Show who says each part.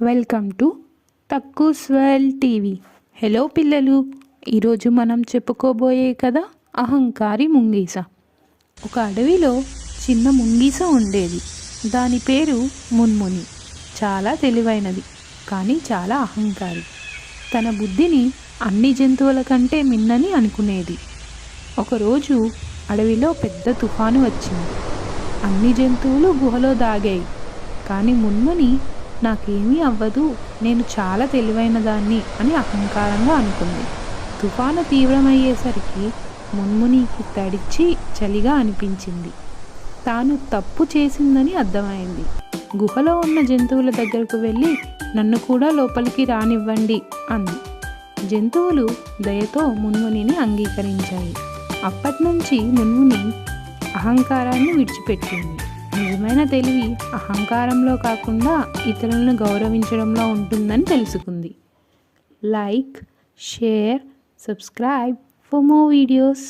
Speaker 1: Welcome to తక్కువ స్వెల్ TV. Hello పిల్లలు ఈరోజు మనం చెప్పుకోబోయే కదా అహంకారి ముంగీస. ఒక అడవిలో చిన్న ముంగీస ఉండేది. దాని పేరు మున్ముని. చాలా తెలివైనది కానీ చాలా అహంకారి. తన బుద్ధిని అన్ని జంతువుల కంటే మిన్నని అనుకునేది. ఒకరోజు అడవిలో పెద్ద తుఫాను వచ్చింది. అన్ని జంతువులు గుహలో దాగాయి కానీ మున్ముని నాకేమీ అవ్వదు నేను చాలా తెలివైన దాన్ని అని అహంకారంగా అనుకుంది. తుఫాను తీవ్రమయ్యేసరికి మున్మునికి తడిచి చలిగా అనిపించింది. తాను తప్పు చేసిందని అర్థమైంది. గుహలో ఉన్న జంతువుల దగ్గరకు వెళ్ళి నన్ను కూడా లోపలికి రానివ్వండి అంది. జంతువులు దయతో మున్మునిని అంగీకరించాయి. అప్పటి నుంచి మున్ముని అహంకారాన్ని విడిచిపెట్టింది. నిజమైన తెలివి అహంకారంలో కాకుండా ఇతరులను గౌరవించడంలో ఉంటుందని తెలుసుకుంది. Like share subscribe for more videos.